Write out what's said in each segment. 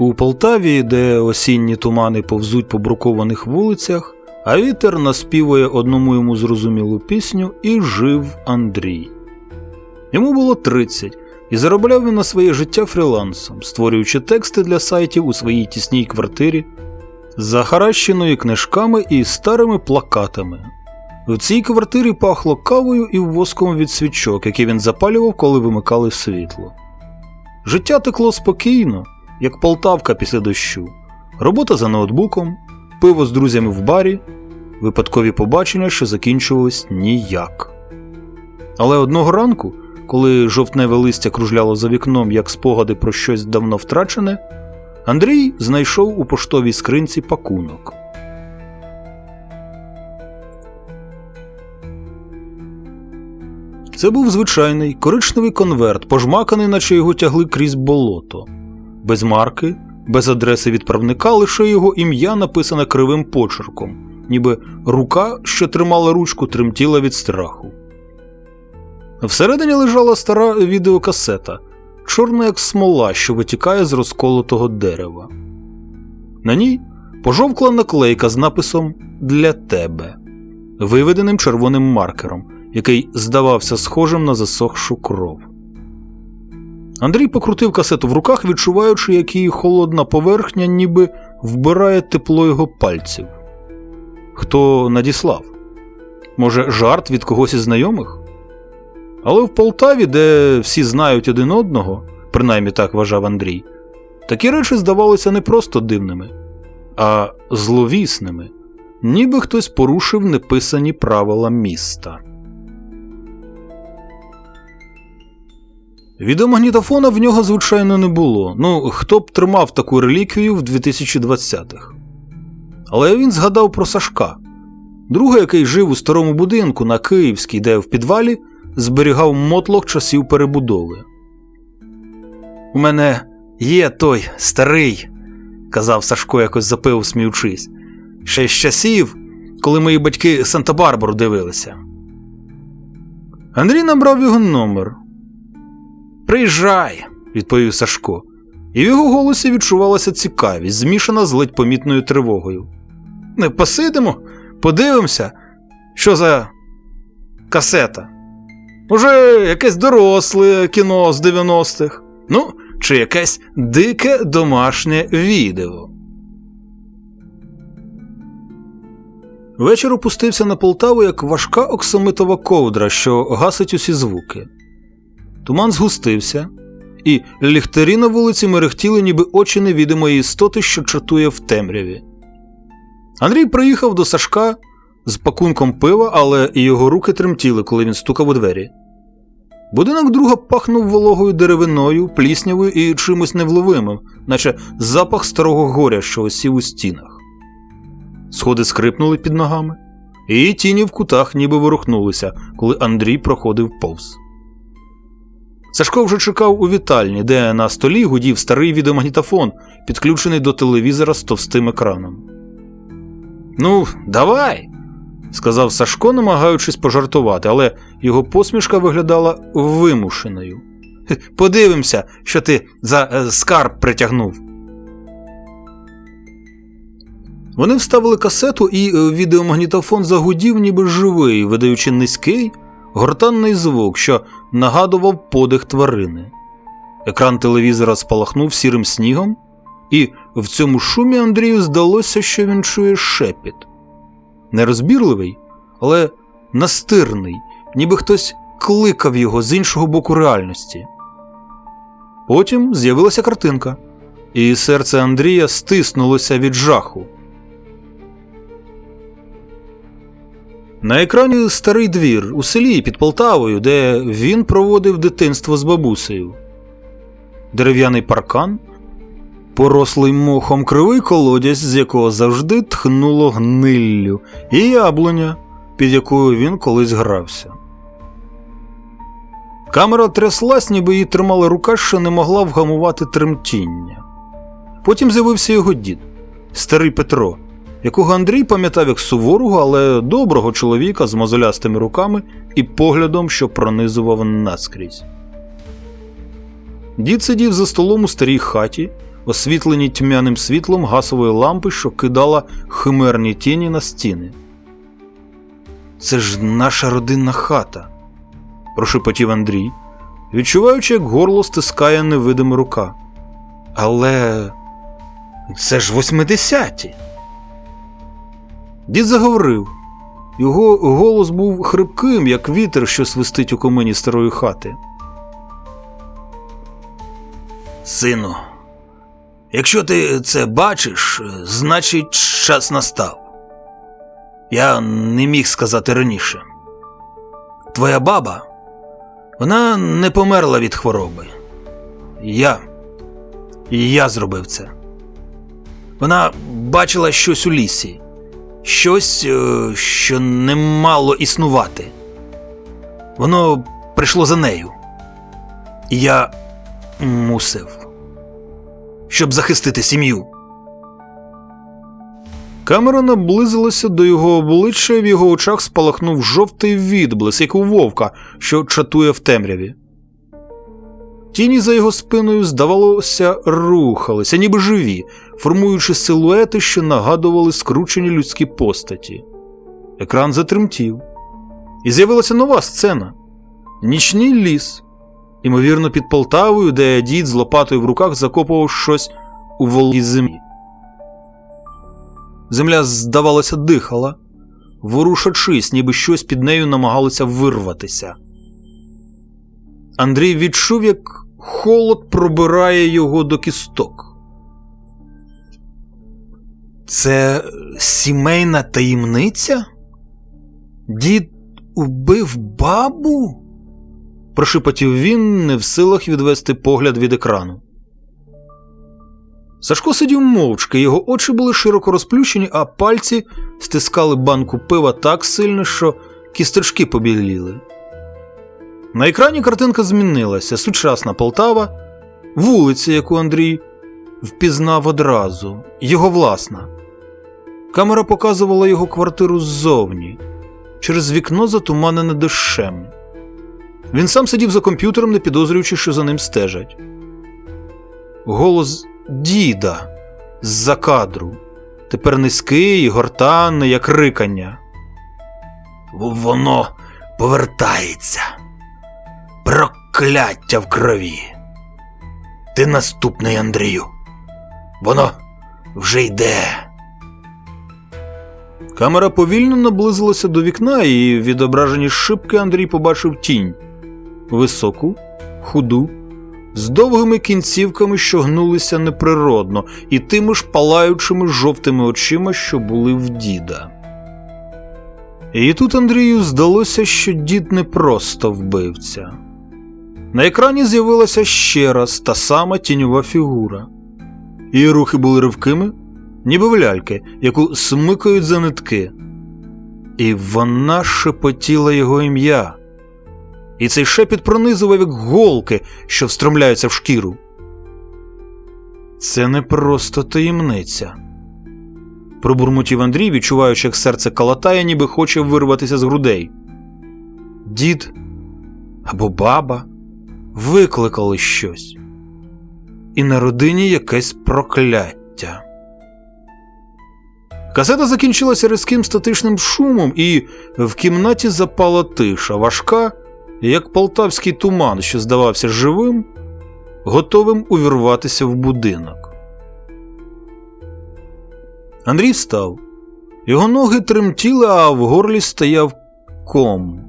У Полтаві, де осінні тумани повзуть по брукованих вулицях, а вітер наспівує одному йому зрозумілу пісню, і жив Андрій. Йому було 30, і заробляв він на своє життя фрілансом, створюючи тексти для сайтів у своїй тісній квартирі, захаращеною книжками і старими плакатами. В цій квартирі пахло кавою і воском від свічок, які він запалював, коли вимикали світло. Життя текло спокійно, як Полтавка після дощу, робота за ноутбуком, пиво з друзями в барі, випадкові побачення, що закінчувались ніяк. Але одного ранку, коли жовтневе листя кружляло за вікном як спогади про щось давно втрачене, Андрій знайшов у поштовій скринці пакунок. Це був звичайний коричневий конверт, пожмаканий, наче його тягли крізь болото, без марки, без адреси відправника, лише його ім'я написане кривим почерком, ніби рука, що тримала ручку, тремтіла від страху. Всередині лежала стара відеокасета, чорна як смола, що витікає з розколотого дерева. На ній пожовкла наклейка з написом Для тебе, виведеним червоним маркером, який здавався схожим на засохшу кров. Андрій покрутив касету в руках, відчуваючи, як її холодна поверхня ніби вбирає тепло його пальців. Хто надіслав? Може, жарт від когось із знайомих? Але в Полтаві, де всі знають один одного, принаймні так вважав Андрій, такі речі здавалися не просто дивними, а зловісними, ніби хтось порушив неписані правила міста. Відеомагнітофона в нього, звичайно, не було. Ну, хто б тримав таку реліквію в 2020-х. Але він згадав про Сашка, друга, який жив у старому будинку на Київській, де в підвалі зберігав мотлох часів перебудови. У мене є той старий, казав Сашко, якось запив, сміючись, ще з часів, коли мої батьки Санта-Барбару дивилися. Андрій набрав його номер. Приїжджай, відповів Сашко, і в його голосі відчувалася цікавість, змішана з ледь помітною тривогою. Не посидимо, подивимося, що за касета. Може, якесь доросле кіно з 90-х, ну, чи якесь дике домашнє відео. Вечір опустився на Полтаву як важка оксамитова ковдра, що гасить усі звуки. Туман згустився, і ліхтарі на вулиці мерехтіли, ніби очі невідомої істоти, що чатує в темряві. Андрій приїхав до Сашка з пакунком пива, але його руки тремтіли, коли він стукав у двері. Будинок друга пахнув вологою деревиною, пліснявою і чимось невловимим, наче запах старого горя, що осів у стінах. Сходи скрипнули під ногами, і тіні в кутах ніби ворухнулися, коли Андрій проходив повз. Сашко вже чекав у вітальні, де на столі гудів старий відеомагнітофон, підключений до телевізора з товстим екраном. Ну, давай, сказав Сашко, намагаючись пожартувати, але його посмішка виглядала вимушеною. Подивимося, що ти за е, скарб притягнув. Вони вставили касету, і е, відеомагнітофон загудів, ніби живий, видаючи низький, гортанний звук, що нагадував подих тварини. Екран телевізора спалахнув сірим снігом, і в цьому шумі Андрію здалося, що він чує шепіт. Нерозбірливий, але настирний, ніби хтось кликав його з іншого боку реальності. Потім з'явилася картинка, і серце Андрія стиснулося від жаху. На екрані старий двір у селі під Полтавою, де він проводив дитинство з бабусею. Дерев'яний паркан, порослий мохом кривий колодязь, з якого завжди тхнуло гниллю, і яблуня, під якою він колись грався. Камера тряслась, ніби її тримала рука, що не могла вгамувати тремтіння. Потім з'явився його дід, старий Петро, якого Андрій пам'ятав як суворого, але доброго чоловіка з мозолястими руками і поглядом, що пронизував наскрізь. Дід сидів за столом у старій хаті, освітлені тьмяним світлом гасової лампи, що кидала химерні тіні на стіни. Це ж наша родинна хата, прошепотів Андрій, відчуваючи, як горло стискає невидима рука. Але це ж восьмидесяті. Дід заговорив. Його голос був хрипким, як вітер, що свистить у комині старої хати. Сину, якщо ти це бачиш, значить час настав. Я не міг сказати раніше. Твоя баба, вона не померла від хвороби. Я. Я зробив це. Вона бачила щось у лісі, щось, е, що не мало існувати. Воно прийшло за нею. І я мусив, щоб захистити сім'ю. Камера наблизилася до його обличчя, і в його очах спалахнув жовтий відблиск, як у вовка, що чатує в темряві. Тіні за його спиною, здавалося, рухалися, ніби живі, формуючи силуети, що нагадували скручені людські постаті. Екран затремтів. І з'явилася нова сцена нічний ліс. Ймовірно, під Полтавою, де дід з лопатою в руках закопував щось у вологій землі. Земля, здавалося, дихала, ворушачись, ніби щось під нею намагалося вирватися. Андрій відчув, як холод пробирає його до кісток. Це сімейна таємниця? Дід убив бабу? прошепотів він, не в силах відвести погляд від екрану. Сашко сидів мовчки, його очі були широко розплющені, а пальці стискали банку пива так сильно, що кісточки побіліли. На екрані картинка змінилася сучасна Полтава, вулиця, яку Андрій впізнав одразу, його власна. Камера показувала його квартиру ззовні, через вікно затуманене дощем. Він сам сидів за комп'ютером, не підозрюючи, що за ним стежать. Голос діда з-за кадру, тепер низький гортанний, як рикання. Воно повертається. Прокляття в крові. Ти наступний, Андрію. Воно вже йде. Камера повільно наблизилася до вікна, і в відображенні шибки Андрій побачив тінь високу, худу, з довгими кінцівками, що гнулися неприродно, і тими ж палаючими жовтими очима, що були в діда. І тут Андрію здалося, що дід не просто вбивця. На екрані з'явилася ще раз та сама тіньова фігура. Її рухи були ривкими, ніби в ляльки, яку смикають за нитки. І вона шепотіла його ім'я. І цей шепіт пронизував як голки, що встромляються в шкіру. Це не просто таємниця. Пробурмотів Андрій, відчуваючи, як серце калатає, ніби хоче вирватися з грудей. Дід або баба викликали щось, і на родині якесь прокляття. Касета закінчилася різким статичним шумом, і в кімнаті запала тиша, важка, як полтавський туман, що здавався живим, готовим увірватися в будинок. Андрій встав. Його ноги тремтіли, а в горлі стояв ком.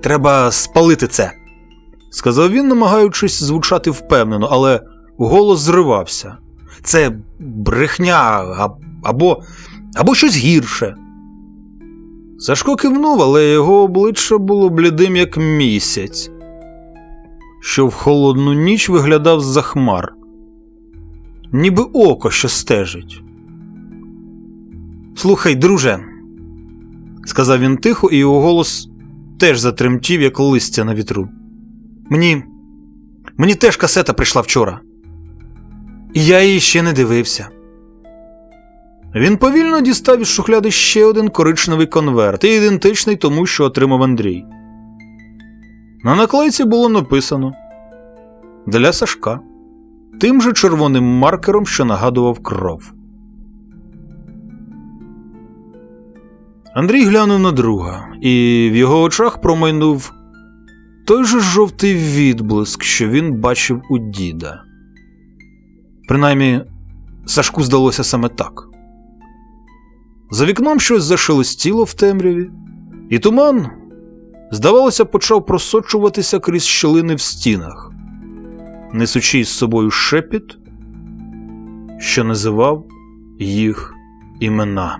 Треба спалити це, сказав він, намагаючись звучати впевнено, але голос зривався. Це брехня або, або щось гірше. Сашко кивнув, але його обличчя було блідим, як місяць, що в холодну ніч виглядав з-за хмар, ніби око, що стежить. Слухай, друже, сказав він тихо, і його голос теж затремтів, як листя на вітру. Мені. Мені теж касета прийшла вчора. І я її ще не дивився. Він повільно дістав із шухляди ще один коричневий конверт, і ідентичний тому, що отримав Андрій. На наклейці було написано Для Сашка. тим же червоним маркером, що нагадував кров. Андрій глянув на друга, і в його очах промайнув той же жовтий відблиск, що він бачив у діда. Принаймні, Сашку здалося саме так. За вікном щось зашелестіло в темряві, і туман, здавалося, почав просочуватися крізь щілини в стінах, несучи із собою шепіт, що називав їх імена.